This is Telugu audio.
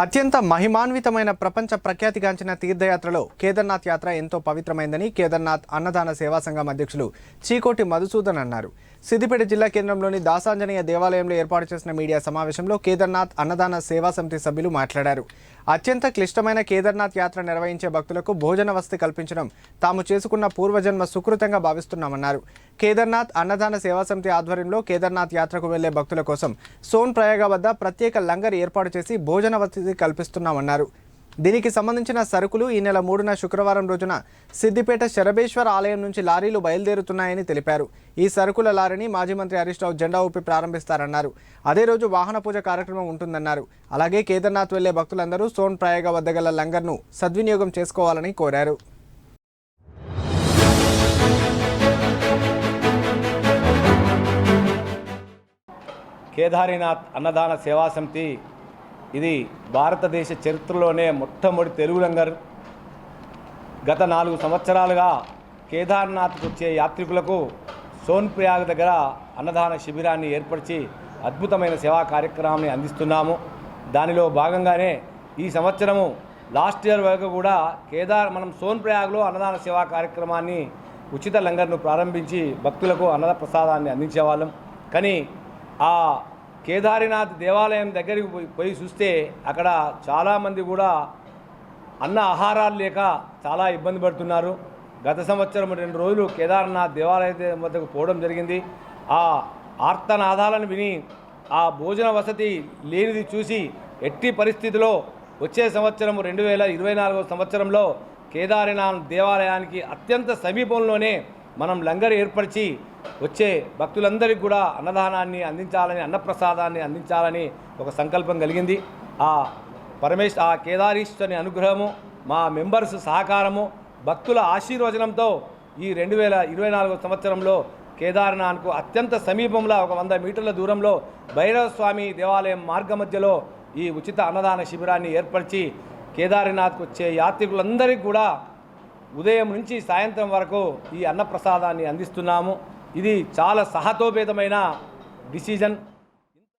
అత్యంత మహిమాన్వితమైన ప్రపంచ ప్రఖ్యాతిగాంచిన తీర్థయాత్రలో కేదార్నాథ్ యాత్ర ఎంతో పవిత్రమైందని కేదార్నాథ్ అన్నదాన సేవా సంఘం అధ్యక్షులు చీకోటి మధుసూదన్ అన్నారు. సిద్దిపేట జిల్లా కేంద్రంలోని దాసాంజనేయ దేవాలయంలో ఏర్పాటు చేసిన మీడియా సమావేశంలో కేదార్నాథ్ అన్నదాన సేవా సమితి సభ్యులు మాట్లాడారు. అత్యంత క్లిష్టమైన కేదార్నాథ్ యాత్ర నిర్వహించే భక్తులకు భోజన వసతి కల్పించడం తాము చేసుకున్న పూర్వజన్మ సుకృతంగా భావిస్తున్నామన్నారు. కేదార్నాథ్ అన్నదాన సేవా సమితి ఆధ్వర్యంలో కేదార్నాథ్ యాత్రకు వెళ్ళే భక్తుల కోసం సోన్ ప్రయాగ వద్ద ప్రత్యేక లంగర్ ఏర్పాటు చేసి భోజన వసతి కల్పిస్తున్నామన్నారు. దీనికి సంబంధించిన సరుకులు ఈ నెల మూడున శుక్రవారం రోజున సిద్దిపేట శరభేశ్వర ఆలయం నుంచి లారీలు బయలుదేరుతున్నాయని తెలిపారు. ఈ సరుకుల లారీని మాజీ మంత్రి హరీష్ రావు జెండా ఊపి ప్రారంభిస్తారన్నారు. అదే రోజు వాహన పూజ కార్యక్రమం ఉంటుందన్నారు. అలాగే కేదార్నాథ్ వెళ్ళే భక్తులందరూ సోన్ ప్రయాగ వద్ద గల లంగర్ను సద్వినియోగం చేసుకోవాలని కోరారు. కేదారినాథ్ అన్నదాన సేవా సమితి ఇది భారతదేశ చరిత్రలోనే మొట్టమొదటి తెలుగు లంగర్ గత నాలుగు సంవత్సరాలుగా కేదార్నాథ్కు వచ్చే యాత్రికులకు సోన్ప్రయాగ్ దగ్గర అన్నదాన శిబిరాన్ని ఏర్పరిచి అద్భుతమైన సేవా కార్యక్రమాన్ని అందిస్తున్నాము. దానిలో భాగంగానే ఈ సంవత్సరము లాస్ట్ ఇయర్ వరకు కూడా కేదార్ మనం సోన్ప్రయాగ్లో అన్నదాన సేవా కార్యక్రమాన్ని ఉచిత లంగర్ను ప్రారంభించి భక్తులకు అన్నద ప్రసాదాన్ని అందించేవాళ్ళం. కానీ ఆ కేదారినాథ్ దేవాలయం దగ్గరికి పోయి పోయి చూస్తే అక్కడ చాలామంది కూడా అన్న ఆహారాలు లేక చాలా ఇబ్బంది పడుతున్నారు. గత సంవత్సరం రెండు రోజులు కేదార్నాథ్ దేవాలయం వద్దకు పోవడం జరిగింది. ఆ ఆర్తనాదాలను విని ఆ భోజన వసతి లేనిది చూసి ఎట్టి పరిస్థితిలో వచ్చే సంవత్సరం రెండు వేల ఇరవై నాలుగో సంవత్సరంలో కేదారినాథ్ దేవాలయానికి అత్యంత సమీపంలోనే మనం లంగర్ ఏర్పరిచి వచ్చే భక్తులందరికీ కూడా అన్నదానాన్ని అందించాలని అన్నప్రసాదాన్ని అందించాలని ఒక సంకల్పం కలిగింది. ఆ పరమేశ్ ఆ కేదారీశ్వరుని అనుగ్రహము మా మెంబర్స్ సహకారము భక్తుల ఆశీర్వచనంతో ఈ రెండు వేల ఇరవై నాలుగో సంవత్సరంలో కేదార్నాథ్కు అత్యంత సమీపంలో ఒక వంద మీటర్ల దూరంలో భైరవ స్వామి దేవాలయం మార్గ మధ్యలో ఈ ఉచిత అన్నదాన శిబిరాన్ని ఏర్పరిచి కేదార్నాథ్కు వచ్చే యాత్రికులందరికీ కూడా ఉదయం నుంచి సాయంత్రం వరకు ఈ అన్నప్రసాదాన్ని అందిస్తున్నాము. ఇది చాలా సహతోపేతమైన డిసిజన్.